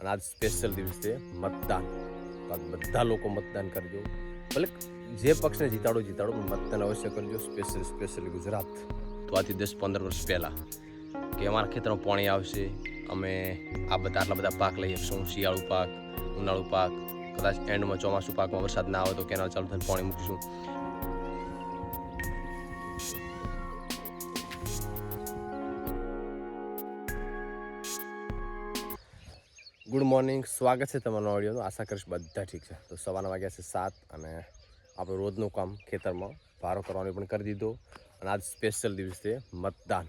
અને આજ સ્પેશિયલ દિવસ મતદાન. તો બધા લોકો મતદાન કરજો. ભલે જે પક્ષને જીતાડો જીતાડો, પણ મતદાન અવશ્ય કરજો. Special specially Gujarat. તો આથી દસ પંદર વર્ષ પહેલાં કે અમારા ખેતરમાં પાણી આવશે, અમે આ બધા આટલા બધા પાક લઈ શકશું શિયાળુ પાક, ઉનાળુ પાક, કદાચ એન્ડમાં ચોમાસું પાકમાં વરસાદ ના આવે તો કેનાલ ચાલુ થઈને પાણી મૂકીશું. ગુડ મોર્નિંગ સ્વાગત છે તમારા ઓડિયોનું આશા કરીશ બધા ઠીક છે. તો સવારના વાગ્યા છે સાત અને આપણે રોજનું કામ ખેતરમાં ભારો કરવાનું પણ કરી દીધો. અને આજ સ્પેશિયલ દિવસ મતદાન.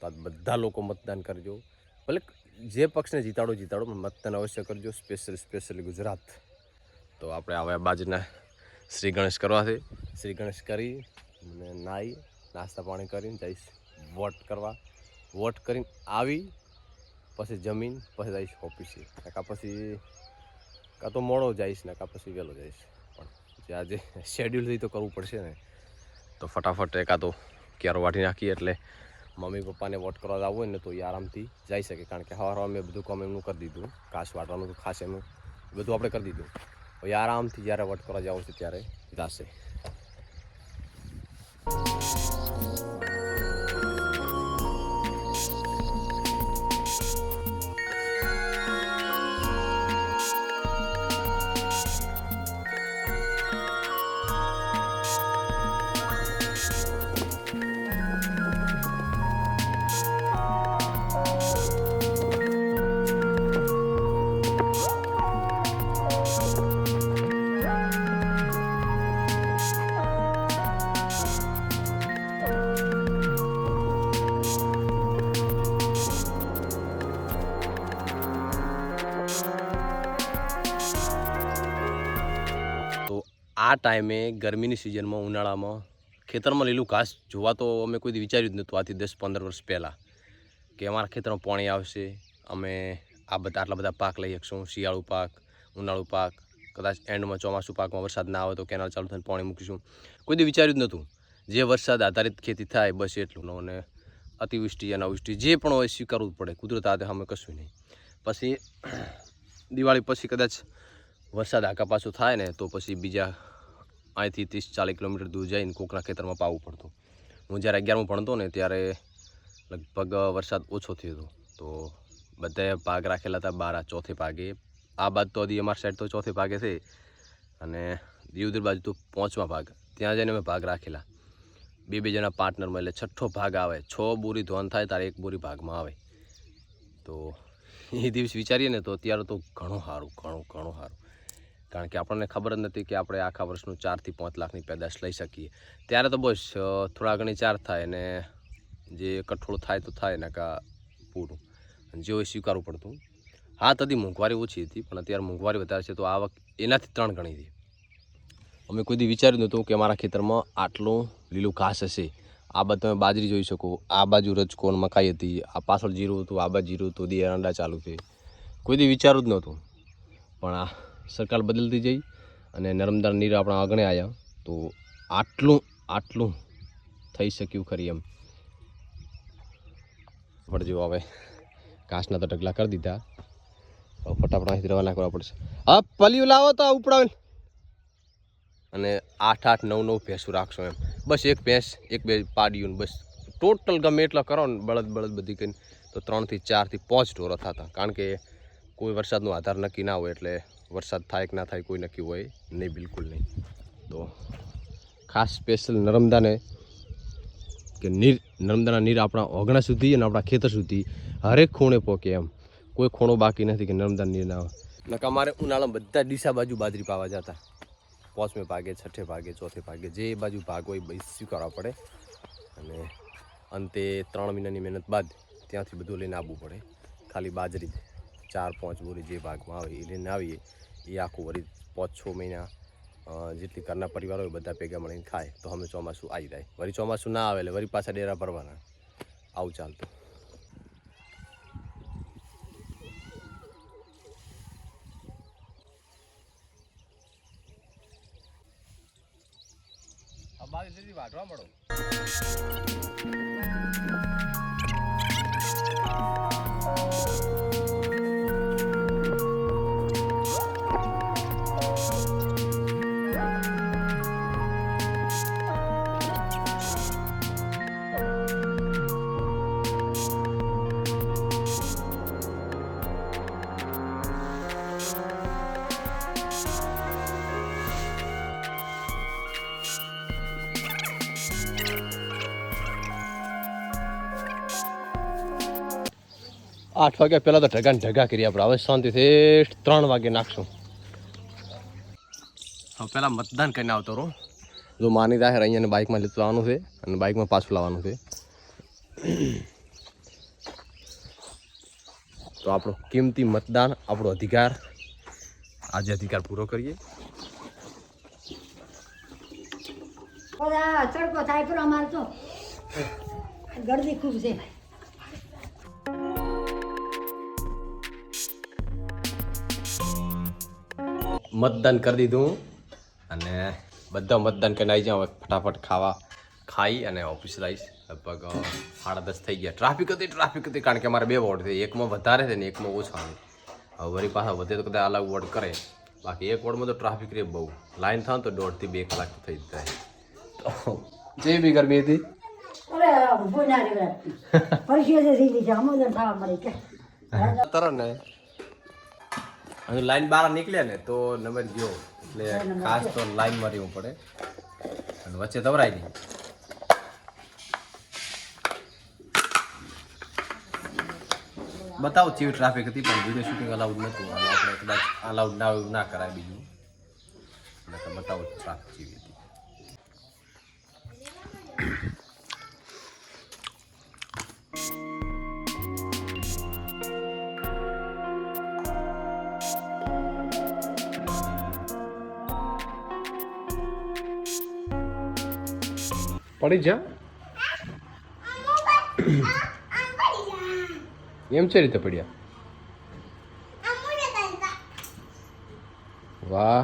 તો આજ બધા લોકો મતદાન કરજો. ભલે જે પક્ષને જીતાડો જીતાડો, પણ મતદાન અવશ્ય કરજો. Special specially Gujarat. તો આપણે હવે બાજુના શ્રી ગણેશ કરવા છે. શ્રી ગણેશ કરી અને નાહી નાસ્તા પાણી કરીને જઈશ વોટ કરવા. વોટ કરીને આવી પછી જમીન, પછી જઈશ ઓફિસે. કાં પછી કાં તો મોડો જઈશ ને કાં પછી વહેલો જઈશ. પણ જે આજે શેડ્યુલથી તો કરવું પડશે ને. તો ફટાફટ એકાદો ક્યારો વાટી નાખીએ એટલે મમ્મી પપ્પાને વોટ કરવા જવું હોય ને તો એ આરામથી જઈ શકે. કારણ કે હવાર મેં બધું કામ એમનું કરી દીધું. ઘાસ વાટવાનું તો ખાસ એમનું બધું આપણે કરી દીધું. હવે આરામથી જ્યારે વોટ કરવા જવું છે ત્યારે જશે. આ ટાઈમે ગરમીની સિઝનમાં, ઉનાળામાં ખેતરમાં લીલું ઘાસ જોવા તો અમે કોઈ વિચાર્યું જ નહોતું આથી દસ પંદર વર્ષ પહેલાં કે અમારા ખેતરમાં પાણી આવશે, અમે આ બધા, આટલા બધા પાક લઈ શકશું, શિયાળુ પાક, ઉનાળુ પાક, કદાચ એન્ડમાં ચોમાસું પાકમાં વરસાદ ના આવે તો કેનાલ ચાલુ થઈને પાણી મૂકીશું. કોઈ દી વિચાર્યું જ નહોતું. જે વરસાદ આધારિત ખેતી થાય બસ એટલું અને અતિવૃષ્ટિ, અનાવૃષ્ટિ, જે પણ હોય સ્વીકારવું પડે. કુદરત હાથે અમે કશું નહીં. પછી, દિવાળી પછી કદાચ વરસાદ આકા પાછું થાય ને, તો પછી બીજા અહીંથી ત્રીસ ચાલીસ કિલોમીટર દૂર જઈને કોકના ખેતરમાં પાવું પડતું. હું જ્યારે અગિયારમાં ભણતો ને ત્યારે લગભગ વરસાદ ઓછો થયો હતો. તો બધાએ ભાગ રાખેલા હતા બારા ચોથે ભાગે. આ બાદ તો હજી અમારી સાઈડ તો ચોથે ભાગે છે. અને દીવદર બાજુ તો પાંચમા ભાગ. ત્યાં જઈને મેં ભાગ રાખેલા. બે બે જણા પાર્ટનરમાં એટલે છઠ્ઠો ભાગ આવે. છ બોરી ધોન થાય તારે એક બોરી ભાગમાં આવે. તો એ દિવસ વિચારીએ ને તો અત્યારે તો ઘણું સારું, ઘણું ઘણું સારું. કારણ કે આપણને ખબર જ નથી કે આપણે આખા વર્ષનું ચારથી પાંચ લાખની પેદાશ લઈ શકીએ. ત્યારે તો બસ થોડા ઘણી ચાર થાય અને જે કઠોળ થાય તો થાય ને કા પૂરું. જેઓ સ્વીકારવું પડતું. હા, તદી મોંઘવારી ઓછી હતી, પણ અત્યારે મોંઘવારી વધારે છે તો આવક એનાથી ત્રણ ગણી હતી. અમે કોઈ દી વિચાર્યું નહોતું કે અમારા ખેતરમાં આટલું લીલું ઘાસ હશે. આ બાજુ તમે બાજરી જોઈ શકો. આ બાજુ રજકોન મકાઈ હતી, આ પાછળ જીરું હતું, આ બાજુ જીરું હતું, દી એરંડા ચાલુ છે કોઈ દી વિચારું જ નહોતું. પણ આ સરકાર બદલતી જઈ અને નર્મદા નીર આપણા આગણે આવ્યા. તો આટલું આટલું થઈ શક્યું ખરી એમ. પણ હવે કાશના તો ઢગલા કરી દીધા. ફટાફટ અહીંથી રવાના કરવા પડશે. હા પલિયું લાવો તો ઉપડાવે અને આઠ આઠ, નવ નવ ભેંસું રાખશો એમ. બસ એક ભેંસ, એક બે પાડ્યું બસ. ટોટલ ગમે એટલા કરો ને બળદ બળદ બધી કરીને તો ત્રણથી ચારથી પાંચ ઢોરો થતા. કારણ કે કોઈ વરસાદનો આધાર નક્કી ના હોય એટલે વરસાદ થાય કે ના થાય કોઈ નક્કી હોય નહીં, બિલકુલ નહીં. તો ખાસ સ્પેશિયલ નર્મદાને કે નીર, નર્મદાના નીર આપણા ઓગણા સુધી અને આપણા ખેતર સુધી હરેક ખૂણે પહોંચે એમ. કોઈ ખૂણો બાકી નથી કે નર્મદા નીર આવે નકા અમારે ઉનાળામાં બધા ડીસા બાજુ બાજરી પાવા જતા. પાંચમે ભાગે, છઠ્ઠે ભાગે, ચોથે ભાગે, જે બાજુ ભાગ હોય બધી સ્વીકારવા પડે. અને અંતે ત્રણ મહિનાની મહેનત બાદ ત્યાંથી બધું લઈને આવવું પડે. ખાલી બાજરી. ચાર, પાંચ બોરી જે ભાગમાં આવે એ લઈને આવીએ, એ આખું વળી પાંચ, છ મહિના જેટલી ઘરના પરિવાર હોય બધા ભેગા મળીને ખાય, તો અમે ચોમાસું આવી જાય. વળી ચોમાસું ના આવે એટલે વળી પાછા ડેરા ભરવાના. આવું ચાલતું. વાઢવા મળો. આઠ વાગ્યા પહેલાં તો ઢગા ઢગા કરી આપણે. હવે શાંતિથી ત્રણ વાગે નાખશું. હવે પહેલાં મતદાન કરીને આવતો રહો. જો માની જાહેર અહીંયાને બાઇકમાં લેતું આવવાનું છે અને બાઇકમાં પાછું લાવવાનું છે. તો આપણો કિંમતી મતદાન, આપણો અધિકાર. આજે અધિકાર પૂરો કરીએ. ચડકો થાય અમારે તો ગરદી ખૂબ છે. મતદાન કરી દીધું અને બધા મતદાન કરીને આવી જાઉં હવે ફટાફટ ખાવા ખાઈ અને ઓફિસ લાવીશ લગભગ સાડા દસ થઈ ગયા. ટ્રાફિક હતી ટ્રાફિક હતી કારણ કે અમારે બે વોર્ડ થઈ એકમાં વધારે છે ને એકમાં ઓછા આવે હવે વળી પાછા વધે તો કદાચ અલગ વોર્ડ કરે. બાકી એક વોર્ડમાં તો ટ્રાફિક રે બહુ. લાઈન થાય ને તો દોઢથી બે કલાક થઈ જાય. તો જે બી ગરમી હતી. તરણ ના અને લાઈન બહાર નીકળે ને તો નંબર ગયો. એટલે ખાસ તો લાઈનમાં રહેવું પડે. અને વચ્ચે દવરાય નહીં બતાવો ચીવ ટ્રાફિક હતી પણ વીડિયો શૂટિંગ અલાઉડ નહોતું. આપણે કદાચ અલાઉડ ના ના કરાય બીજું. એટલે બતાવો ટ્રાફિક ચીવી હતી. પડી જા. એમ છે રીતે પડ્યા? વાહ.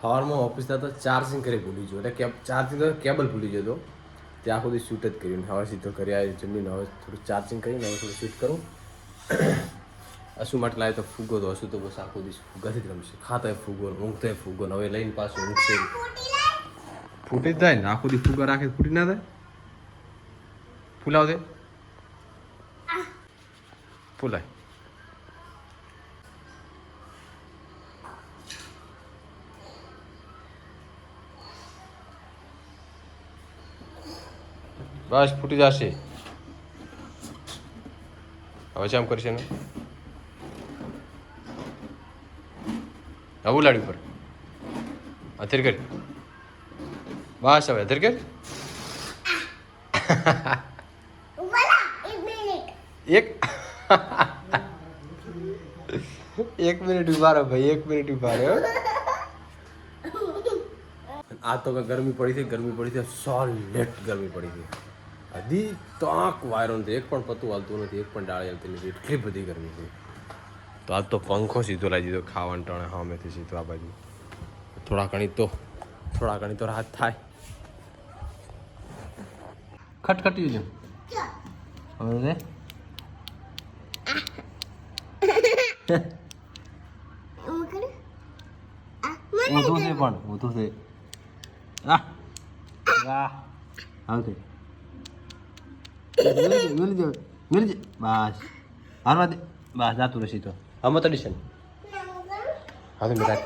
સવારમાં ઓફિસ તો ચાર્જિંગ કરી ભૂલી ગયો. એટલે કેબ ચાર્જિંગ તો કેબલ ભૂલી ગયો હતો ત્યાં સુધી શૂટ જ કર્યું. હવે સીધો કરી આવી જમીને. હવે થોડું ચાર્જિંગ કરીને હવે થોડું શૂટ કરું. અસુ માટે લાવે તો ફૂગો તો હસુ તો બસ આખો દિવસ ફૂગાથી જ રમશે. ખાતો ફૂગો ઊંઘતો ફૂગો હવે લઈને પાછું ઊંઘશે ફૂટી જાય ને? આખો દી ફૂગા રાખે ફૂટી ના થાય ફૂલાવ દે ફૂલાય. બસ ફૂટી જશે. હવે છે આમ કરશે ને હવે લાડી પર અથેર કર. બસ હવે અથેર કર. એક. એક મિનિટ ઊભા રહો ભાઈ, એક મિનિટ ઊભા રહ્યો આ તો ગરમી પડી હતી ગરમી પડી છે સોલેટ ગરમી પડી હતી હજી તો આંખ વાયરો નથી, એક પણ પતું હાલતું નથી, એક પણ ડાળી હાલતી નથી, એટલી બધી ગરમી છે. તો આજ તો પંખો સીધો લાવી દીધો ખાવાનું ટાણે સામેથી સીધો આ બાજુ. થોડા ઘણી તો થોડા ઘણી તો રાહત થાય. ખટખટી છે. હવે ઊંધું છે પણ ઊંધું છે. આ. વાહ. આવશે મિલી જાવ મિલી જાવ બસ. હારવા દે. બસ જાતું રહેશે તો. હમ તો ડિશન હા તો મેરા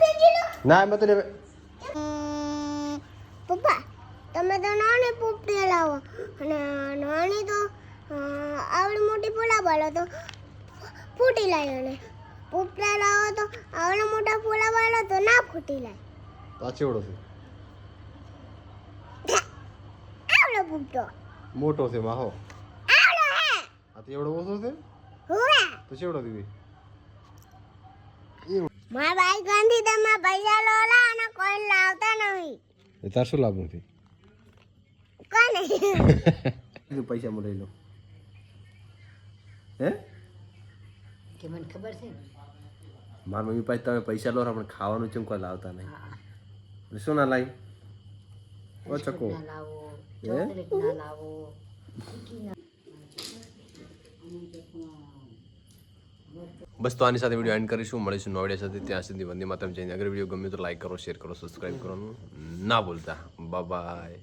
ના એમ તો લેવે પપ્પા તમે તો નાની પોપટી લાવો. અને નાની તો આવડી મોટી ફૂલા બાળો તો ફૂટી લાય અને પોપટા લાવો તો આવડા મોટા ફૂલા બાળો તો ના ફૂટી લાય. આ ચેવડો છે. આવડો પોપટો. મોટો છે માહો. આવડો હે. આ તો એવડો ઓછો છે? હુએ તો ચેવડો દીધી મારા ભાઈ ગાંધી તમે પૈસા લોલા અને કોઈ લાવતા નહીં. એ તાર શું લાભ નથી? કોને? પૈસા મળે લો. હે? કે મને ખબર છે મારા મમ્મી પાસે તમે પૈસા લો પણ ખાવાનું ચમ કોઈ લાવતા નહીં? એટલે શું ના લાવી ઓ ચકો. ના લાવો હે? લાવો. બસ તો આની સાથે વીડિયો એન્ડ કરીશું. મળીશું નવા સાથે. ત્યાં સુધી વંદે માતરમ. જઈને અગર વીડિયો ગમ્યો તો લાઈક કરો શેર કરો સબસ્ક્રાઈબ કરવાનું ના ભૂલતા. બાય